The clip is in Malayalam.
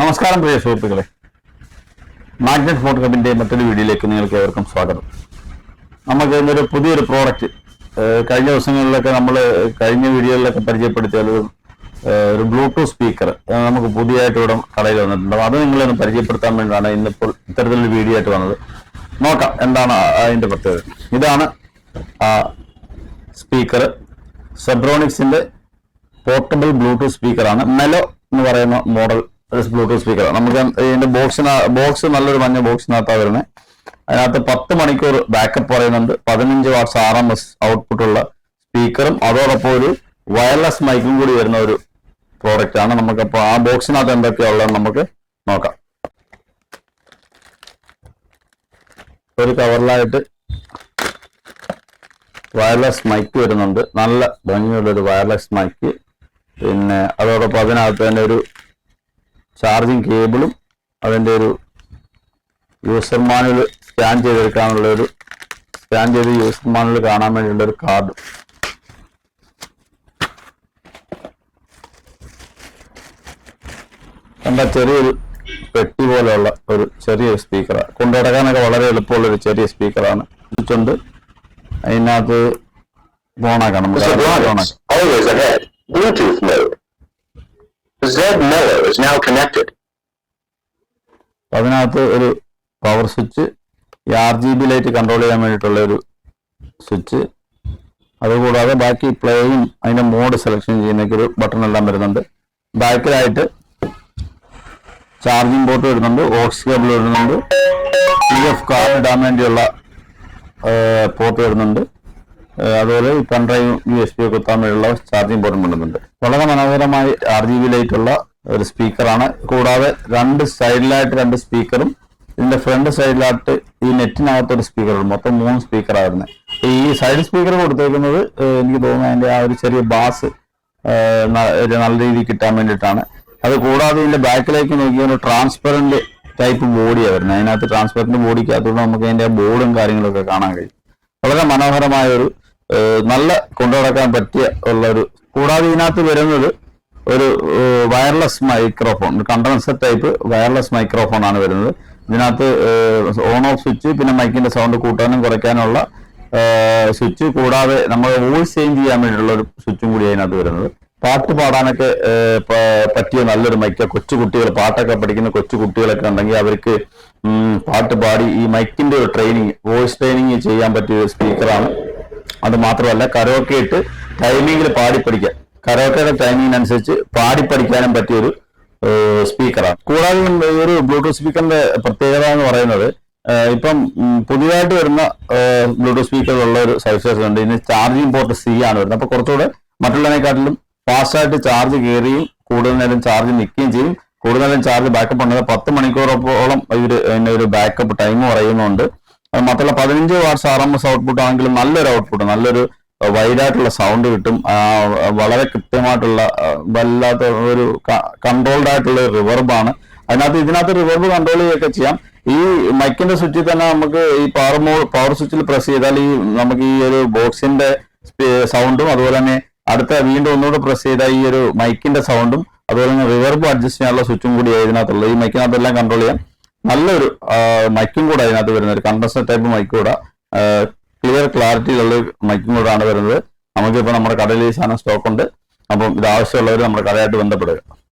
നമസ്കാരം പ്രിയ സുഹൃത്തുക്കളെ. മാഗ്നറ്റ് ഫോട്ടോ മറ്റൊരു വീഡിയോയിലേക്ക് നിങ്ങൾക്ക് ഏവർക്കും സ്വാഗതം. നമുക്ക് ഇന്നൊരു പുതിയൊരു പ്രോഡക്റ്റ് കഴിഞ്ഞ ദിവസങ്ങളിലൊക്കെ നമ്മൾ കഴിഞ്ഞ വീഡിയോയിലൊക്കെ പരിചയപ്പെടുത്തിയ ഒരു ബ്ലൂടൂത്ത് സ്പീക്കർ നമുക്ക് പുതിയതായിട്ട് ഇവിടെ കടയിൽ വന്നിട്ടുണ്ട്. അത് അത് നിങ്ങളൊന്ന് പരിചയപ്പെടുത്താൻ വേണ്ടിയാണ് ഇന്നിപ്പോൾ ഇത്തരത്തിലൊരു വീഡിയോ ആയിട്ട് വന്നത്. നോക്കാം എന്താണ് അതിന്റെ പ്രത്യേകത. ഇതാണ് സ്പീക്കർ സെബ്രോണിക്സിന്റെ പോർട്ടബിൾ ബ്ലൂടൂത്ത് സ്പീക്കറാണ് മെലോ എന്ന് പറയുന്ന മോഡൽ ബ്ലൂടൂത്ത് സ്പീക്കർ നമുക്ക് ഇതിന്റെ ബോക്സിന ബോക്സ് നല്ലൊരു മഞ്ഞ ബോക്സിനകത്താണ് വരുന്നത് അതിനകത്ത് പത്ത് മണിക്കൂർ ബാക്കപ്പ് പറയുന്നുണ്ട്. പതിനഞ്ച് watts R M S output ഉള്ള സ്പീക്കറും അതോടൊപ്പം ഒരു വയർലെസ് മൈക്കും കൂടി വരുന്ന ഒരു പ്രോഡക്റ്റ് ആണ്. നമുക്ക് നമുക്കപ്പോൾ ആ ബോക്സിനകത്ത് എന്തൊക്കെയാ ഉള്ളത് നമുക്ക് നോക്കാം. ഒരു കവറിലായിട്ട് വയർലെസ് മൈക്ക് വരുന്നുണ്ട്. നല്ല ഭംഗിയുള്ള ഒരു വയർലെസ് മൈക്ക് പിന്നെ അതോടൊപ്പം അതിനകത്ത് തന്നെ ഒരു ചാർജിങ് കേബിളും അതിന്റെ ഒരു യൂസർ മാനുവൽ സ്കാൻ ചെയ്തെടുക്കാനുള്ള ഒരു സ്കാൻ ചെയ്ത് യൂസർ മാനുവൽ കാണാൻ വേണ്ടിയുള്ള ഒരു കാർഡ് എന്താ ചെറിയൊരു പെട്ടി പോലെയുള്ള ഒരു ചെറിയ സ്പീക്കറാണ് കൊണ്ടുനടക്കാനൊക്കെ വളരെ എളുപ്പമുള്ള ഒരു ചെറിയ സ്പീക്കറാണ് ഉണ്ട്. അതിനകത്ത് Mr. ഓണാക്കാം Bronix, always ahead. Bluetooth mode. Z Mellow is now connected. അതിനകത്ത് ഒരു പവർ സ്വിച്ച് ഈ R G B light control ചെയ്യാൻ വേണ്ടിയിട്ടുള്ള ഒരു സ്വിച്ച് അതുകൂടാതെ ബാക്കി പ്ലേയും അതിന്റെ മോഡ് സെലക്ഷൻ ചെയ്യുന്നൊക്കെ ഒരു ബട്ടൺ എല്ലാം വരുന്നുണ്ട് ബാക്കിലായിട്ട് ചാർജിങ് പോർട്ട് വരുന്നുണ്ട് ഓക്സ് കേബിൾ വരുന്നുണ്ട് പി എഫ് കാർഡ് ഇടാൻ വേണ്ടിയുള്ള പോർട്ട് വരുന്നുണ്ട് അതുപോലെ ഈ പെൺഡ്രൈവ് യു എസ് പി ഒക്കെ എത്താൻ വേണ്ടിയുള്ള ചാർജിങ് പോർട്ടും കൊണ്ടുവന്നുണ്ട് വളരെ മനോഹരമായി ആർ ജി ബി ലൈറ്റ് ഉള്ള ഒരു സ്പീക്കറാണ് കൂടാതെ രണ്ട് സൈഡിലായിട്ട് രണ്ട് സ്പീക്കറും ഇതിന്റെ ഫ്രണ്ട് സൈഡിലായിട്ട് ഈ നെറ്റിനകത്ത് ഒരു സ്പീക്കർ ഉണ്ട് മൊത്തം മൂന്ന് സ്പീക്കറായിരുന്നു ഈ സൈഡ് സ്പീക്കർ കൊടുത്തേക്കുന്നത് എനിക്ക് തോന്നുന്നു അതിന്റെ ആ ഒരു ചെറിയ ബാസ് നല്ല രീതിയിൽ കിട്ടാൻ വേണ്ടിയിട്ടാണ്. അത് കൂടാതെ ഇതിന്റെ ബാക്കിലേക്ക് നോക്കിയാൽ ഒരു ട്രാൻസ്പെറന്റ് ടൈപ്പ് ബോഡിയാണ് വരുന്നത് അതിനകത്ത് ട്രാൻസ്പെറന്റ് ബോഡിക്കകത്തുകൊണ്ട് നമുക്ക് അതിന്റെ ബോർഡും കാര്യങ്ങളൊക്കെ കാണാൻ കഴിയും. വളരെ മനോഹരമായ ഒരു നല്ല കൊണ്ടുനടക്കാൻ പറ്റിയ ഉള്ള ഒരു കൂടാതെ ഇതിനകത്ത് വരുന്നത് ഒരു wireless microphone condenser type wireless microphone ആണ് വരുന്നത്. ഇതിനകത്ത് ഓൺ ഓഫ് സ്വിച്ച് പിന്നെ മൈക്കിന്റെ സൗണ്ട് കൂട്ടാനും കുറയ്ക്കാനുള്ള സ്വിച്ച് കൂടാതെ നമ്മൾ വോയിസ് ചേഞ്ച് ചെയ്യാൻ വേണ്ടിയിട്ടുള്ള ഒരു സ്വിച്ചും കൂടി അതിനകത്ത് വരുന്നത്. പാട്ട് പാടാനൊക്കെ പറ്റിയ നല്ലൊരു മൈക്ക കൊച്ചു കുട്ടികൾ പാട്ടൊക്കെ പഠിക്കുന്ന കൊച്ചു കുട്ടികളൊക്കെ ഉണ്ടെങ്കിൽ അവർക്ക് പാട്ട് പാടി ഈ മൈക്കിന്റെ ഒരു ട്രെയിനിങ് വോയിസ് ട്രെയിനിങ് ചെയ്യാൻ പറ്റിയ സ്പീക്കറാണ് അത് മാത്രമല്ല കരോക്കെ ഇട്ട് ടൈമിങ്ങിൽ പാടി പഠിക്കാൻ കരോക്കയുടെ ടൈമിങ്ങിനനുസരിച്ച് പാടി പഠിക്കാനും പറ്റിയൊരു സ്പീക്കറാണ് കൂടാതെ ഒരു ബ്ലൂടൂത്ത് സ്പീക്കറിന്റെ പ്രത്യേകത എന്ന് പറയുന്നത് ഇപ്പം പുതിയതായിട്ട് വരുന്ന ബ്ലൂടൂത്ത് സ്പീക്കറിലുള്ള ഒരു സവിശേഷത ഉണ്ട്. ഇതിന് ചാർജിങ് പോർട്ട് സി ആണ് വരുന്നത്. അപ്പൊ കുറച്ചുകൂടെ മറ്റുള്ളതിനെക്കാട്ടിലും ഫാസ്റ്റായിട്ട് ചാർജ് കയറിയും കൂടുതൽ നേരം ചാർജ് നിൽക്കുകയും ചെയ്യും. കൂടുതൽ നേരം ചാർജ് ബാക്കപ്പ് ഉണ്ടെങ്കിൽ പത്ത് മണിക്കൂറോളം ഇതിന്റെ ഒരു ബാക്കപ്പ് ടൈം പറയുന്നുണ്ട്. അത് മാത്രമല്ല പതിനഞ്ച് watts R M S output ആണെങ്കിലും നല്ലൊരു ഔട്ട്പുട്ട് നല്ലൊരു വൈഡ് ആയിട്ടുള്ള സൗണ്ട് കിട്ടും. വളരെ കൃത്യമായിട്ടുള്ള വല്ലാത്ത ഒരു കൺട്രോൾഡ് ആയിട്ടുള്ള റിവർബ് റിവർബാണ് അതിനകത്ത് ഇതിനകത്ത് റിവർബ് കൺട്രോൾ ചെയ്യുകയൊക്കെ ചെയ്യാം. ഈ മൈക്കിന്റെ സ്വിച്ചിൽ തന്നെ നമുക്ക് ഈ പവർ മോ പവർ സ്വിച്ചിൽ പ്രസ് ചെയ്താൽ ഈ നമുക്ക് ഈ ഒരു ബോക്സിന്റെ സൗണ്ടും അതുപോലെ തന്നെ അടുത്ത വീണ്ടും ഒന്നുകൂടെ പ്രസ് ചെയ്താൽ ഈ ഒരു മൈക്കിന്റെ സൗണ്ടും അതുപോലെ തന്നെ റിവർബ് അഡ്ജസ്റ്റ് ചെയ്യാനുള്ള സ്വിച്ചും കൂടി ഇതിനകത്തുള്ളത് ഈ മൈക്കിനകത്തെല്ലാം കൺട്രോൾ ചെയ്യാം. നല്ലൊരു മൈക്കും കൂടെ അതിനകത്ത് വരുന്നത് ഒരു കണ്ടൻസർ ടൈപ്പ് മൈക്ക് കൂടെ ക്ലിയർ ക്ലാരിറ്റിയിലുള്ള മൈക്കും കൂടാണ് വരുന്നത്. നമുക്കിപ്പോൾ നമ്മുടെ കടയിൽ ഈ സാധനം സ്റ്റോക്ക് ഉണ്ട്. അപ്പം ഇത് ആവശ്യമുള്ളവർ നമ്മുടെ കടയായിട്ട് ബന്ധപ്പെടുക.